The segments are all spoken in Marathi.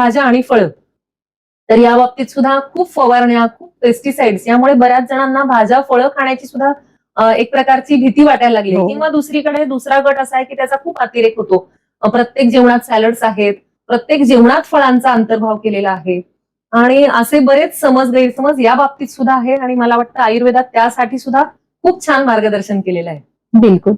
भाज्या आणि फळं. तर या बाबतीत सुद्धा खूप फवारण्या खूप पेस्टिसाइड्स यामुळे बऱ्याच जणांना भाज्या फळं खाण्याची सुद्धा एक प्रकारची भीती वाटायला लागली. हो. किंवा दुसरीकडे दुसरा गट असा आहे की त्याचा खूप अतिरेक होतो. प्रत्येक जेवणात सॅलड्स आहेत प्रत्येक जेवणात फळांचा अंतर्भाव केलेला आहे. आणि असे बरेच समज गैरसमज या बाबतीत सुद्धा आहे आणि मला वाटतं आयुर्वेदात त्यासाठी सुद्धा खूप छान मार्गदर्शन केलेलं आहे. बिलकुल.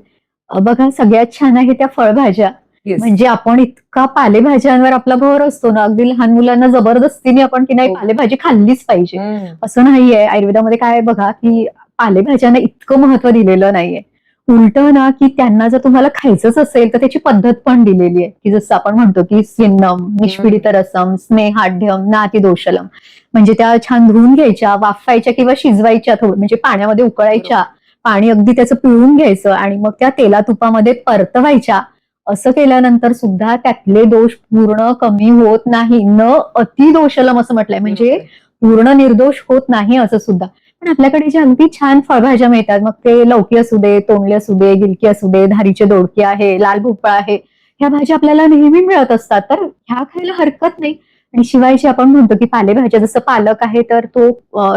बघा सगळ्यात छान आहे त्या फळभाज्या. म्हणजे आपण इतका पालेभाज्यांवर आपला भर असतो ना अगदी लहान मुलांना जबरदस्तीने आपण की नाही हो. पालेभाजी खाल्लीच पाहिजे. असं नाहीये. आयुर्वेदामध्ये काय बघा की पालेभाज्यांना इतकं महत्त्व दिलेलं नाहीये. उलट ना की त्यांना जर तुम्हाला खायचंच असेल तर त्याची पद्धत पण दिलेली आहे. की जसं आपण म्हणतो की स्विन्नम निष्पीडित रसम स्नेहाढ्यम नातिदोषलम. म्हणजे त्या छान धुवून घ्यायच्या वाफायच्या किंवा शिजवायच्या थोडं. म्हणजे पाण्यामध्ये उकळायच्या. पाणी अगदी त्याचं पिळून घ्यायचं आणि मग त्या तेला तुपामध्ये परतवायच्या. असं केल्यानंतर सुद्धा त्यातले दोष पूर्ण कमी होत नाही. न अतिदोषलम असं म्हटलंय. म्हणजे पूर्ण निर्दोष होत नाही असं सुद्धा. पण आपल्याकडे जे अगदी छान फळभाज्या मिळतात मग ते लौकी असू दे तोंडली असू दे गिलकी असू दे धारीचे दोडके आहे लाल भोपळा आहे ह्या भाज्या आपल्याला नेहमी मिळत असतात. तर ह्या खायला हरकत नाही. आणि शिवाय जे आपण म्हणतो की पालेभाज्या जसं पालक आहे तर तो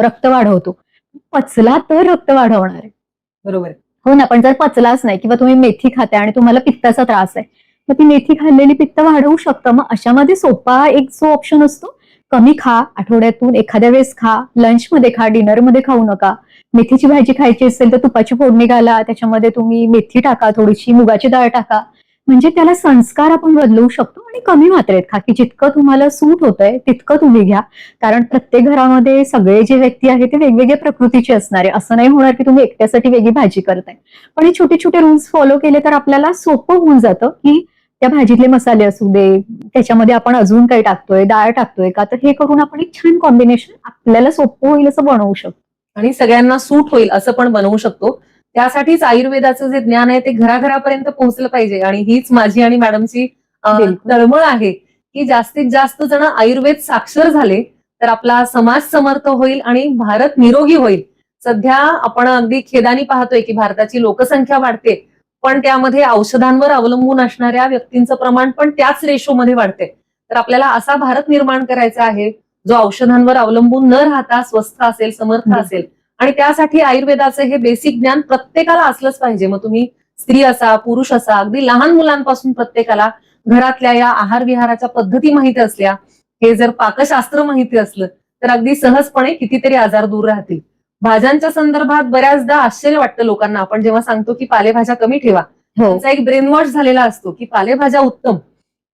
रक्त वाढवतो. पचला तर रक्त वाढवणार आहे. बरोबर. हो ना पण जर पचलाच नाही किंवा तुम्ही मेथी खाताय आणि तुम्हाला पित्ताचा त्रास आहे तर ती मेथी खाल्लेली पित्त वाढवू शकतं. मग अशामध्ये सोपा एक जो ऑप्शन असतो कमी खा आठवड्यातून एखाद्या वेळेस खा लंचमध्ये खा डिनरमध्ये खाऊ नका. मेथीची भाजी खायची असेल तर तुपाची फोडणी घाला त्याच्यामध्ये तुम्ही मेथी टाका थोडीशी मुगाची डाळ टाका. म्हणजे त्याला संस्कार आपण बदलवू शकतो आणि कमी मात्रेत खा की जितकं तुम्हाला सूट होतंय तितकं तुम्ही घ्या. कारण प्रत्येक घरामध्ये सगळे जे व्यक्ती आहेत ते वेगवेगळ्या प्रकृतीचे असणारे. असं नाही होणार की तुम्ही एकट्यासाठी वेगळी भाजी करताय. पण हे छोटे छोटे रूल्स फॉलो केले तर आपल्याला सोपं होऊन जातं की त्या भाजीतले मसाले असू दे त्याच्यामध्ये आपण अजून काही टाकतोय डाळ टाकतोय का? तर हे करून आपण एक छान कॉम्बिनेशन आपल्याला सोपं होईल असं बनवू शकतो. आणि सगळ्यांना सूट होईल असं पण बनवू शकतो. त्यासाठीच आयुर्वेदाचं जे ज्ञान आहे ते घराघरापर्यंत पोहोचलं पाहिजे आणि हीच माझी आणि मॅडमची. तळमळ आहे की जास्तीत जास्त जण आयुर्वेद साक्षर झाले तर आपला समाज समर्थ होईल आणि भारत निरोगी होईल सध्या आपण अगदी खेदानी पाहतोय की भारताची लोकसंख्या वाढते पण त्यामध्ये औषधांवर अवलंबून असणाऱ्या व्यक्तींचं प्रमाण पण त्याच रेशोमध्ये वाढते तर आपल्याला असा भारत निर्माण करायचा आहे जो औषधांवर अवलंबून न राहता स्वस्थ असेल समर्थ. असेल आणि त्यासाठी आयुर्वेदाचं हे बेसिक ज्ञान प्रत्येकाला असलंच पाहिजे. मग तुम्ही स्त्री असा पुरुष असा अगदी लहान मुलांपासून प्रत्येकाला घरातल्या या आहार विहाराच्या पद्धती माहिती असल्या हे जर पाकशास्त्र माहिती असलं तर अगदी सहजपणे कितीतरी आजार दूर राहतील. भाज्यांच्या संदर्भात बऱ्याचदा आश्चर्य वाटतं लोकांना. आपण जेव्हा सांगतो की पालेभाज्या कमी ठेवा हो. त्यांचा एक ब्रेन वॉश झालेला असतो की पालेभाज्या उत्तम.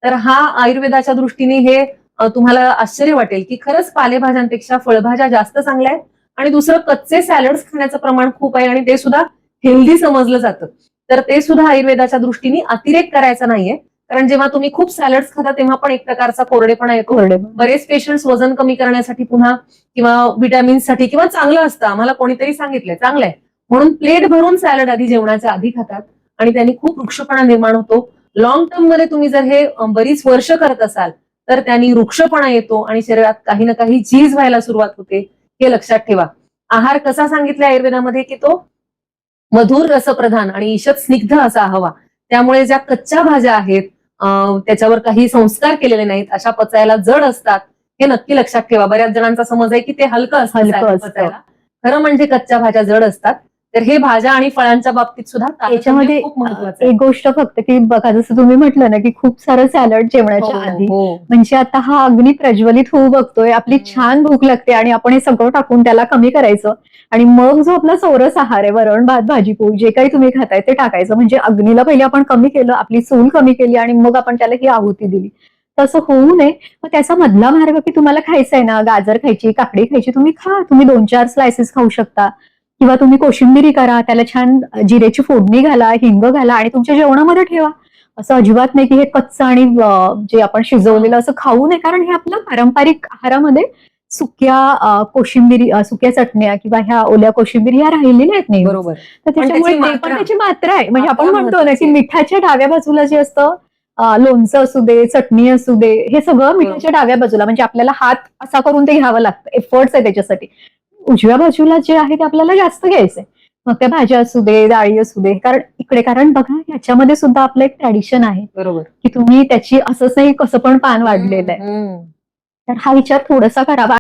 तर हा आयुर्वेदाच्या दृष्टीने हे तुम्हाला आश्चर्य वाटेल की खरंच पालेभाज्यांपेक्षा फळभाज्या जास्त चांगल्या आहेत? आणि दुसरं कच्चे सॅलड्स खाण्याचं प्रमाण खूप आहे आणि ते सुद्धा हेल्दी समजलं जातं. तर ते सुद्धा आयुर्वेदाच्या दृष्टीने अतिरेक करायचा नाहीये. कारण जेव्हा तुम्ही खूप सॅलड्स खाता तेव्हा पण एक प्रकारचा कोरडेपणा येतो बरेच पेशंट्स वजन कमी करण्यासाठी पुन्हा किंवा विटॅमिन्ससाठी किंवा चांगलं असतं. आम्हाला कोणीतरी सांगितलंय चांगलं आहे. म्हणून प्लेट भरून सॅलड आधी जेवणाच्या आधी खातात आणि त्यांनी खूप वृक्षपणा निर्माण होतो. लॉंग टर्ममध्ये तुम्ही जर हे बरीच वर्ष करत असाल तर त्यांनी वृक्षपणा येतो आणि शरीरात काही ना काही झीज व्हायला सुरुवात होते. हे लक्षात ठेवा. आहार कसा सांगितला आयुर्वेदामध्ये की तो मधुर रसप्रधान आणि ईशत स्निग्ध असा हवा. त्यामुळे ज्या कच्च्या भाज्या आहेत अं, त्याच्यावर काही संस्कार केलेले नाहीत अशा पचायला जड असतात हे नक्की लक्षात ठेवा. बऱ्याच जणांचा समज आहे की ते हलकं असतं खरं म्हणजे कच्च्या भाज्या जड असतात. तर हे भाज्या आणि फळांच्या बाबतीत सुद्धा याच्यामध्ये खूप महत्वाचं एक गोष्ट फक्त की बघा जसं तुम्ही म्हटलं ना की खूप सारं सॅलड जेवणाच्या हो, आधी. हो. म्हणजे आता हा अग्नी प्रज्वलित होऊ बघतोय आपली. छान भूक लागते आणि आपण हे सगळं टाकून त्याला कमी करायचं. आणि मग जो आपला चौरस आहार आहे वरण भात भाजी पोळी जे काही तुम्ही खाताय ते टाकायचं. म्हणजे अग्नीला पहिले आपण कमी केलं आपली चूल कमी केली आणि मग आपण त्याला ही आहुती दिली. तसं होऊ नये. मग त्याचा मधला मार्ग की तुम्हाला खायचा आहे ना गाजर खायची काकडी खायची तुम्ही खा. तुम्ही दोन चार स्लायसेस खाऊ शकता. किंवा तुम्ही कोशिंबिरी करा त्याला छान जिरेची फोडणी घाला हिंग घाला आणि तुमच्या जेवणामध्ये ठेवा. असं अजिबात नाही की हे कच्चं आणि जे आपण शिजवलेलं असं खाऊ नये कारण हे आपलं पारंपरिक आहारामध्ये सुक्या कोशिंबिरी सुक्या चटण्या किंवा ह्या ओल्या कोशिंबिरी ह्या राहिलेल्या आहेत नाही बरोबर. तर त्याच्यामुळे त्याची पण मात्रा- त्याची मात्रा आहे. म्हणजे आपण म्हणतो ना की. मिठाच्या डाव्या बाजूला जे असतं लोणचं असू दे चटणी असू दे हे सगळं मिठाच्या डाव्या बाजूला. म्हणजे आपल्याला हात असा करून ते घ्यावं लागतं. एफर्ट्स आहे त्याच्यासाठी. उजव्या बाजूला जे आहे ते आपल्याला जास्त घ्यायचंय. मग त्या भाज्या असू दे डाळी असू दे कारण इकडे कारण बघा ह्याच्यामध्ये सुद्धा आपलं एक ट्रॅडिशन आहे. बरोबर. की तुम्ही त्याची असंच नाही कसं पण पान वाढलेलं आहे. तर हा विचार थोडासा करावा.